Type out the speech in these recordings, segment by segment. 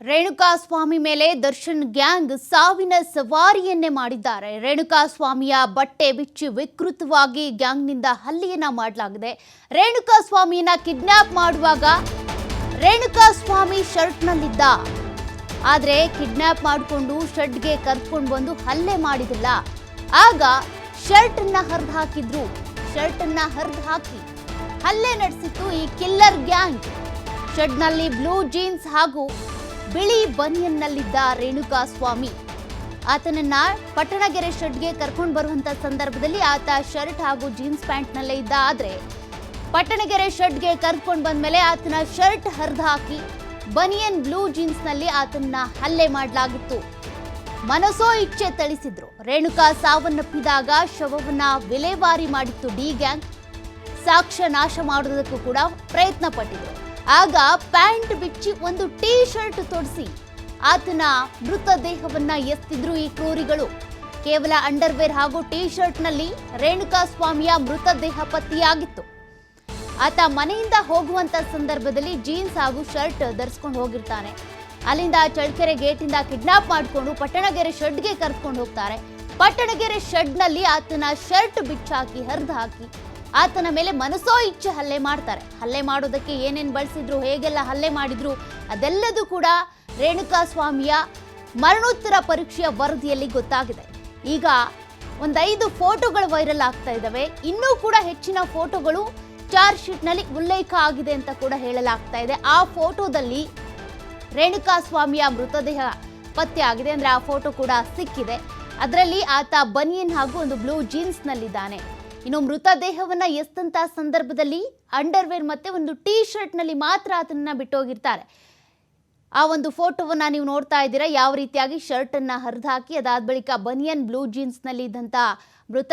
ರೇಣುಕಾ ಸ್ವಾಮಿ ಮೇಲೆ ದರ್ಶನ್ ಗ್ಯಾಂಗ್ ಸಾವಿನ ಸವಾರಿಯನ್ನೇ ಮಾಡಿದ್ದಾರೆ. ರೇಣುಕಾ ಸ್ವಾಮಿಯ ಬಟ್ಟೆ ಬಿಚ್ಚಿ ವಿಕೃತವಾಗಿ ಗ್ಯಾಂಗ್ನಿಂದ ಹಲ್ಲೆಯನ್ನ ಮಾಡಲಾಗಿದೆ. ರೇಣುಕಾ ಸ್ವಾಮಿಯನ್ನ ಕಿಡ್ನಾಪ್ ಮಾಡುವಾಗ ರೇಣುಕಾ ಸ್ವಾಮಿ ಶರ್ಟ್ನಲ್ಲಿದ್ದ. ಆದರೆ ಕಿಡ್ನಾಪ್ ಮಾಡಿಕೊಂಡು ಶರ್ಟ್ಗೆ ಕರ್ಕೊಂಡು ಬಂದು ಹಲ್ಲೆ ಮಾಡಿದಿಲ್ಲ ಆಗ ಶರ್ಟ್ ಅನ್ನ ಹರಿದು ಹಾಕಿದ್ರು. ಶರ್ಟ್ ಅನ್ನ ಹರಿದು ಹಾಕಿ ಹಲ್ಲೆ ನಡೆಸಿತ್ತು ಈ ಕಿಲ್ಲರ್ ಗ್ಯಾಂಗ್. ಶೆಡ್ನಲ್ಲಿ ಬ್ಲೂ ಜೀನ್ಸ್ ಹಾಗೂ ಬಿಳಿ ಬನಿಯನ್ನಲ್ಲಿದ್ದ ರೇಣುಕಾ ಸ್ವಾಮಿ ಆತನನ್ನ ಪಟ್ಟಣಗೆರೆ ಶೆಡ್ಗೆ ಕರ್ಕೊಂಡು ಬರುವಂತ ಸಂದರ್ಭದಲ್ಲಿ ಆತ ಶರ್ಟ್ ಹಾಗೂ ಜೀನ್ಸ್ ಪ್ಯಾಂಟ್ನಲ್ಲೇ ಇದ್ದ. ಆದ್ರೆ ಪಟ್ಟಣಗೆರೆ ಶೆಡ್ಗೆ ಕರ್ಕೊಂಡು ಬಂದ್ಮೇಲೆ ಆತನ ಶರ್ಟ್ ಹರಿದು ಹಾಕಿ ಬನಿಯನ್ ಬ್ಲೂ ಜೀನ್ಸ್ನಲ್ಲಿ ಆತನ್ನ ಹಲ್ಲೆ ಮಾಡಲಾಗಿತ್ತು. ಮನಸೋ ಇಚ್ಛೆ ತಳಿಸಿದ್ರು ರೇಣುಕಾ ಸಾವನ್ನಪ್ಪಿದಾಗ ಶವವನ್ನ ವಿಲೇವಾರಿ ಮಾಡಿತ್ತು ಡಿ ಗ್ಯಾಂಗ್. ಸಾಕ್ಷ್ಯ ನಾಶ ಮಾಡುವುದಕ್ಕೂ ಕೂಡ ಪ್ರಯತ್ನ ಪಟ್ಟಿದ್ರು ಆಗ ಪ್ಯಾಂಟ್ ಬಿಚ್ಚಿ ಒಂದು ಟೀ ಶರ್ಟ್ ತೊಡಿಸಿ ಆತನ ಮೃತದೇಹವನ್ನ ಎತ್ತಿದ್ರು ಈ ಕ್ರೂರಿಗಳು. ಕೇವಲ ಅಂಡರ್ವೇರ್ ಹಾಗೂ ಟೀ ಶರ್ಟ್ನಲ್ಲಿ ರೇಣುಕಾ ಸ್ವಾಮಿಯ ಮೃತದೇಹ ಪತ್ತೆಯಾಗಿತ್ತು. ಆತ ಮನೆಯಿಂದ ಹೋಗುವಂತ ಸಂದರ್ಭದಲ್ಲಿ ಜೀನ್ಸ್ ಹಾಗೂ ಶರ್ಟ್ ಧರಿಸ್ಕೊಂಡು ಹೋಗಿರ್ತಾನೆ. ಅಲ್ಲಿಂದ ಚಳ್ಳಕೆರೆ ಗೇಟಿಂದ ಕಿಡ್ನಾಪ್ ಮಾಡಿಕೊಂಡು ಪಟ್ಟಣಗೆರೆ ಶೆಡ್ಗೆ ಕರ್ಕೊಂಡು ಹೋಗ್ತಾರೆ. ಪಟ್ಟಣಗೆರೆ ಶೆಡ್ನಲ್ಲಿ ಆತನ ಶರ್ಟ್ ಬಿಚ್ಚಾಕಿ ಹರಿದು ಹಾಕಿ ಆತನ ಮೇಲೆ ಮನಸೋ ಇಚ್ಛೆ ಹಲ್ಲೆ ಮಾಡ್ತಾರೆ. ಹಲ್ಲೆ ಮಾಡೋದಕ್ಕೆ ಏನೇನು ಬಳಸಿದ್ರು, ಹೇಗೆಲ್ಲ ಹಲ್ಲೆ ಮಾಡಿದ್ರು, ಅದೆಲ್ಲದೂ ಕೂಡ ರೇಣುಕಾ ಸ್ವಾಮಿಯ ಮರಣೋತ್ತರ ಪರೀಕ್ಷೆಯ ವರದಿಯಲ್ಲಿ ಗೊತ್ತಾಗಿದೆ. ಈಗ ಒಂದೈದು ಫೋಟೋಗಳು ವೈರಲ್ ಆಗ್ತಾ ಇದ್ದಾವೆ. ಇನ್ನೂ ಕೂಡ ಹೆಚ್ಚಿನ ಫೋಟೋಗಳು ಚಾರ್ಜ್ ಶೀಟ್ನಲ್ಲಿ ಉಲ್ಲೇಖ ಆಗಿದೆ ಅಂತ ಕೂಡ ಹೇಳಲಾಗ್ತಾ ಇದೆ. ಆ ಫೋಟೋದಲ್ಲಿ ರೇಣುಕಾ ಸ್ವಾಮಿಯ ಮೃತದೇಹ ಪತ್ತೆ ಆಗಿದೆ. ಅಂದ್ರೆ ಆ ಫೋಟೋ ಕೂಡ ಸಿಕ್ಕಿದೆ. ಅದರಲ್ಲಿ ಆತ ಬನಿಯನ್ ಹಾಗೂ ಒಂದು ಬ್ಲೂ ಜೀನ್ಸ್ನಲ್ಲಿದ್ದಾನೆ. ಇನ್ನು ಮೃತದೇಹವನ್ನ ಎಸ್ತಂತ ಸಂದರ್ಭದಲ್ಲಿ ಅಂಡರ್ವೇರ್ ಮತ್ತೆ ಒಂದು ಟೀ ಶರ್ಟ್ನಲ್ಲಿ ಮಾತ್ರ ಆತನನ್ನ ಬಿಟ್ಟೋಗಿರ್ತಾರೆ. ಆ ಒಂದು ಫೋಟೋವನ್ನ ನೀವು ನೋಡ್ತಾ ಇದ್ದೀರಾ? ಯಾವ ರೀತಿಯಾಗಿ ಶರ್ಟ್ ಅನ್ನ ಹರಿದು ಹಾಕಿ ಅದಾದ ಬಳಿಕ ಬನಿಯನ್ ಬ್ಲೂ ಜೀನ್ಸ್ನಲ್ಲಿ ಇದ್ದಂತ ಮೃತ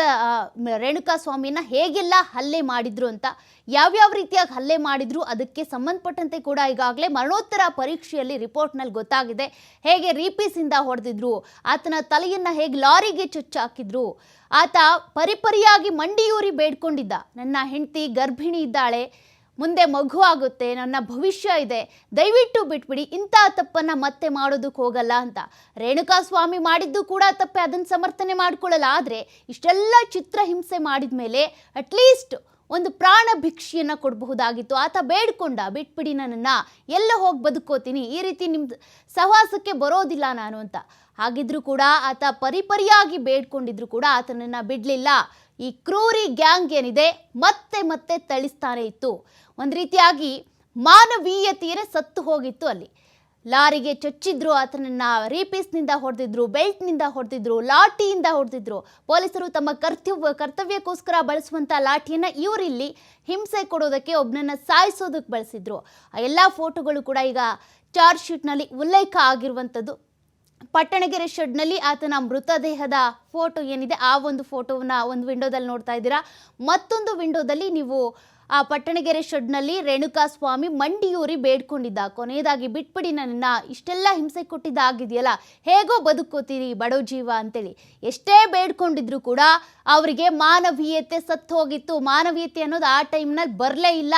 ರೇಣುಕಾ ಸ್ವಾಮಿಯನ್ನ ಹೇಗೆಲ್ಲ ಹಲ್ಲೆ ಮಾಡಿದ್ರು ಅಂತ, ಯಾವ್ಯಾವ ರೀತಿಯಾಗಿ ಹಲ್ಲೆ ಮಾಡಿದ್ರು, ಅದಕ್ಕೆ ಸಂಬಂಧಪಟ್ಟಂತೆ ಕೂಡ ಈಗಾಗಲೇ ಮರಣೋತ್ತರ ಪರೀಕ್ಷೆಯಲ್ಲಿ ರಿಪೋರ್ಟ್ನಲ್ಲಿ ಗೊತ್ತಾಗಿದೆ. ಹೇಗೆ ರೀಪೀಸಿಂದ ಹೊಡೆದಿದ್ರು, ಆತನ ತಲೆಯನ್ನ ಹೇಗೆ ಲಾರಿಗೆ ಚುಚ್ಚಾಕಿದ್ರು, ಆತ ಪರಿಪರಿಯಾಗಿ ಮಂಡಿಯೂರಿ ಬೇಡ್ಕೊಂಡಿದ್ದ. ನನ್ನ ಹೆಂಡತಿ ಗರ್ಭಿಣಿ ಇದ್ದಾಳೆ ಮುಂದೆ ಮಗು ಆಗುತ್ತೆ, ನನ್ನ ಭವಿಷ್ಯ ಇದೆ. ದಯವಿಟ್ಟು ಬಿಟ್ಬಿಡಿ, ಇಂಥ ತಪ್ಪನ್ನ ಮತ್ತೆ ಮಾಡೋದಕ್ಕೆ ಹೋಗಲ್ಲ ಅಂತ. ರೇಣುಕಾ ಸ್ವಾಮಿ ಮಾಡಿದ್ದು ಕೂಡ ತಪ್ಪೆ, ಅದನ್ನು ಸಮರ್ಥನೆ ಮಾಡ್ಕೊಳ್ಳಲ್ಲ. ಆದರೆ ಇಷ್ಟೆಲ್ಲ ಚಿತ್ರಹಿಂಸೆ ಮಾಡಿದ ಮೇಲೆ ಅಟ್ಲೀಸ್ಟ್ ಒಂದು ಪ್ರಾಣ ಭಿಕ್ಷೆಯನ್ನು ಕೊಡಬಹುದಾಗಿತ್ತು. ಆತ ಬೇಡ್ಕೊಂಡ, ಬಿಟ್ಬಿಡಿ ನನ್ನನ್ನು, ಎಲ್ಲ ಹೋಗಿ ಬದುಕೋತೀನಿ ಈ ರೀತಿ ನಿಮ್ಮ ಸಹವಾಸಕ್ಕೆ ಬರೋದಿಲ್ಲ ನಾನು ಅಂತ. ಹಾಗಿದ್ರೂ ಕೂಡ ಆತ ಪರಿಪರಿಯಾಗಿ ಬೇಡ್ಕೊಂಡಿದ್ರು ಕೂಡ ಆತನನ್ನು ಬಿಡಲಿಲ್ಲ. ಈ ಕ್ರೂರಿ ಗ್ಯಾಂಗ್ ಏನಿದೆ ಮತ್ತೆ ಮತ್ತೆ ತಳಿಸ್ತಾನೆ ಇತ್ತು. ಒಂದು ರೀತಿಯಾಗಿ ಮಾನವೀಯತೆಯೇ ಸತ್ತು ಹೋಗಿತ್ತು ಅಲ್ಲಿ. ಲಾರಿಗೆ ಚೊಚ್ಚಿದ್ರು, ಆತನನ್ನ ರೀಪೀಸ್ನಿಂದ ಹೊಡೆದಿದ್ರು, ಬೆಲ್ಟ್ನಿಂದ ಹೊಡೆದಿದ್ರು, ಲಾಠಿಯಿಂದ ಹೊಡೆದಿದ್ರು. ಪೊಲೀಸರು ತಮ್ಮ ಕರ್ತವ್ಯ, ಕರ್ತವ್ಯಕ್ಕೋಸ್ಕರ ಬಳಸುವಂಥ ಲಾಠಿಯನ್ನು ಇವರಿಲ್ಲಿ ಹಿಂಸೆ ಕೊಡೋದಕ್ಕೆ ಒಬ್ಬನನ್ನ ಸಾಯಿಸೋದಕ್ಕೆ ಬಳಸಿದ್ರು. ಆ ಎಲ್ಲ ಫೋಟೋಗಳು ಕೂಡ ಈಗ ಚಾರ್ಜ್ ಶೀಟ್ನಲ್ಲಿ ಉಲ್ಲೇಖ ಆಗಿರುವಂಥದ್ದು. ಪಟ್ಟಣಗೆರೆ ಶೆಡ್ನಲ್ಲಿ ಆತನ ಮೃತದೇಹದ ಫೋಟೋ ಏನಿದೆ, ಆ ಒಂದು ಫೋಟೋವನ್ನ ಒಂದು ವಿಂಡೋದಲ್ಲಿ ನೋಡ್ತಾ ಇದ್ದೀರಾ. ಮತ್ತೊಂದು ವಿಂಡೋದಲ್ಲಿ ನೀವು ಆ ಪಟ್ಟಣಗೆರೆ ಶೆಡ್ನಲ್ಲಿ ರೇಣುಕಾ ಸ್ವಾಮಿ ಮಂಡಿಯೂರಿ ಬೇಡ್ಕೊಂಡಿದ್ದ, ಕೊನೆಯದಾಗಿ ಬಿಟ್ಬಿಡಿ ನನ್ನ ಇಷ್ಟೆಲ್ಲ ಹಿಂಸೆ ಕೊಟ್ಟಿದ್ದಾಗಿದೆಯಲ್ಲ ಹೇಗೋ ಬದುಕೋತೀರಿ ಬಡೋ ಜೀವ ಅಂತೇಳಿ. ಎಷ್ಟೇ ಬೇಡ್ಕೊಂಡಿದ್ರು ಕೂಡ ಅವರಿಗೆ ಮಾನವೀಯತೆ ಸತ್ತು ಹೋಗಿತ್ತು ಮಾನವೀಯತೆ ಅನ್ನೋದು ಆ ಟೈಮ್ನಲ್ಲಿ ಬರಲೇ ಇಲ್ಲ.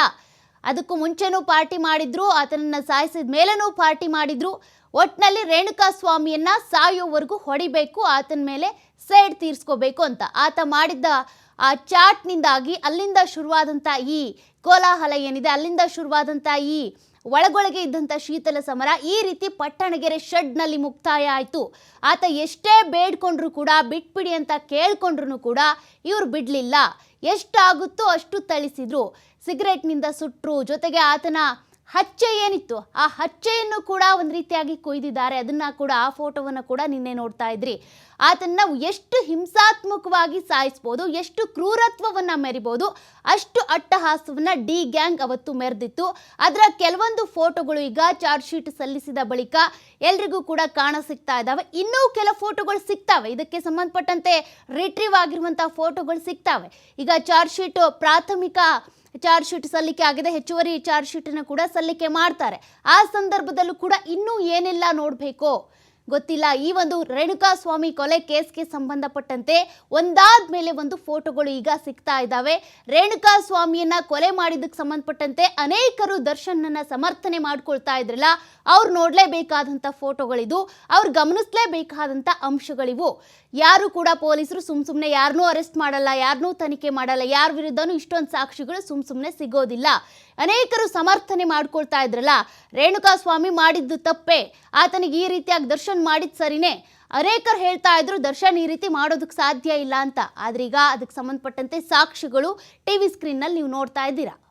ಅದಕ್ಕೂ ಮುಂಚೆನೂ ಪಾರ್ಟಿ ಮಾಡಿದ್ರು, ಆತನನ್ನು ಸಾಯಿಸಿದ ಮೇಲೂ ಪಾರ್ಟಿ ಮಾಡಿದ್ರು. ಒಟ್ನಲ್ಲಿ ರೇಣುಕಾ ಸ್ವಾಮಿಯನ್ನ ಸಾಯೋವರೆಗೂ ಹೊಡಿಬೇಕು, ಆತನ ಮೇಲೆ ಸೈಡ್ ತೀರ್ಸ್ಕೋಬೇಕು ಅಂತ. ಆತ ಮಾಡಿದ್ದ ಆ ಚಾಟ್ನಿಂದಾಗಿ ಅಲ್ಲಿಂದ ಶುರುವಾದಂಥ ಈ ಕೋಲಾಹಲ ಏನಿದೆ, ಅಲ್ಲಿಂದ ಶುರುವಾದಂಥ ಈ ಒಳಗೊಳಗೆ ಇದ್ದಂಥ ಶೀತಲ ಸಮರ ಈ ರೀತಿ ಪಟ್ಟಣಗೆರೆ ಶೆಡ್ನಲ್ಲಿ ಮುಕ್ತಾಯ ಆಯಿತು. ಆತ ಎಷ್ಟೇ ಬೇಡ್ಕೊಂಡ್ರು ಕೂಡ, ಬಿಟ್ಬಿಡಿ ಅಂತ ಕೇಳ್ಕೊಂಡ್ರು ಕೂಡ ಇವ್ರು ಬಿಡಲಿಲ್ಲ. ಎಷ್ಟಾಗುತ್ತೋ ಅಷ್ಟು ಥಳಿಸಿದ್ರು. ಸಿಗರೆಟ್ನಿಂದ ಸುಟ್ಟರು ಜೊತೆಗೆ ಆತನ ಹಚ್ಚೆ ಏನಿತ್ತು, ಆ ಹಚ್ಚೆಯನ್ನು ಕೂಡ ಒಂದು ರೀತಿಯಾಗಿ ಕೊಯ್ದಿದ್ದಾರೆ. ಅದನ್ನ ಕೂಡ, ಆ ಫೋಟೋವನ್ನು ಕೂಡ ನಿನ್ನೆ ನೋಡ್ತಾ ಇದ್ರಿ. ಆತನ್ನ ಎಷ್ಟು ಹಿಂಸಾತ್ಮಕವಾಗಿ ಸಾಯಿಸ್ಬೋದು, ಎಷ್ಟು ಕ್ರೂರತ್ವವನ್ನ ಮೆರಿಬೋದು, ಅಷ್ಟು ಅಟ್ಟಹಾಸವನ್ನ ಡಿ ಗ್ಯಾಂಗ್ ಅವತ್ತು ಮೆರೆದಿತ್ತು. ಅದರ ಕೆಲವೊಂದು ಫೋಟೋಗಳು ಈಗ ಚಾರ್ಜ್ ಶೀಟ್ ಸಲ್ಲಿಸಿದ ಬಳಿಕ ಎಲ್ರಿಗೂ ಕೂಡ ಕಾಣ ಸಿಗ್ತಾ ಇದ್ದಾವೆ ಇನ್ನೂ ಕೆಲ ಫೋಟೋಗಳು ಸಿಗ್ತಾವೆ. ಇದಕ್ಕೆ ಸಂಬಂಧಪಟ್ಟಂತೆ ರಿಟ್ರೀವ್ ಆಗಿರುವಂತಹ ಫೋಟೋಗಳು ಸಿಗ್ತಾವೆ. ಈಗ ಚಾರ್ಜ್ ಶೀಟ್ ಪ್ರಾಥಮಿಕ ಚಾರ್ಜ್ ಶೀಟ್ ಸಲ್ಲಿಕೆ ಆಗಿದೆ. ಹೆಚ್ಚುವರಿ ಚಾರ್ಜ್ ಶೀಟನ್ನು ಕೂಡ ಸಲ್ಲಿಕೆ ಮಾಡ್ತಾರೆ. ಆ ಸಂದರ್ಭದಲ್ಲೂ ಕೂಡ ಇನ್ನೂ ಏನೆಲ್ಲ ನೋಡಬೇಕು. ಗೊತ್ತಿಲ್ಲ. ಈ ಒಂದು ರೇಣುಕಾ ಸ್ವಾಮಿ ಕೊಲೆ ಕೇಸ್ಗೆ ಸಂಬಂಧಪಟ್ಟಂತೆ ಒಂದಾದ ಮೇಲೆ ಒಂದು ಫೋಟೋಗಳು ಈಗ ಸಿಗ್ತಾ ಇದ್ದಾವೆ. ರೇಣುಕಾ ಸ್ವಾಮಿಯನ್ನ ಕೊಲೆ ಮಾಡಿದ್ದಕ್ಕೆ ಸಂಬಂಧಪಟ್ಟಂತೆ ಅನೇಕರು ದರ್ಶನನ್ನ ಸಮರ್ಥನೆ ಮಾಡ್ಕೊಳ್ತಾ ಇದ್ರಲ್ಲ, ಅವ್ರು ನೋಡಲೇಬೇಕಾದಂಥ ಫೋಟೋಗಳಿದು, ಅವ್ರು ಗಮನಿಸಲೇಬೇಕಾದಂಥ ಅಂಶಗಳಿವು. ಯಾರು ಕೂಡ ಪೊಲೀಸರು ಸುಮ್ ಸುಮ್ಮನೆ ಯಾರನ್ನೂ ಅರೆಸ್ಟ್ ಮಾಡಲ್ಲ ಯಾರನ್ನೂ ತನಿಖೆ ಮಾಡಲ್ಲ, ಯಾರ ವಿರುದ್ಧನೂ ಇಷ್ಟೊಂದು ಸಾಕ್ಷಿಗಳು ಸುಮ್ ಸುಮ್ಮನೆ ಸಿಗೋದಿಲ್ಲ. ಅನೇಕರು ಸಮರ್ಥನೆ ಮಾಡ್ಕೊಳ್ತಾ ಇದ್ರಲ್ಲ? ರೇಣುಕಾ ಸ್ವಾಮಿ ಮಾಡಿದ್ದು ತಪ್ಪೇ. ಆತನಿಗೆ ಈ ರೀತಿಯಾಗಿ ದರ್ಶನ್ ಮಾಡಿದ್ ಸರಿನೇ. ಅನೇಕರು ಹೇಳ್ತಾ ಇದ್ರು, ದರ್ಶನ್ ಈ ರೀತಿ ಮಾಡೋದಕ್ಕೆ ಸಾಧ್ಯ ಇಲ್ಲ ಅಂತ. ಆದ್ರೀಗ ಅದಕ್ಕೆ ಸಂಬಂಧಪಟ್ಟಂತೆ ಸಾಕ್ಷಿಗಳು ಟಿವಿ ಸ್ಕ್ರೀನ್ನಲ್ಲಿ ನೀವು ನೋಡ್ತಾ ಇದ್ದೀರಾ?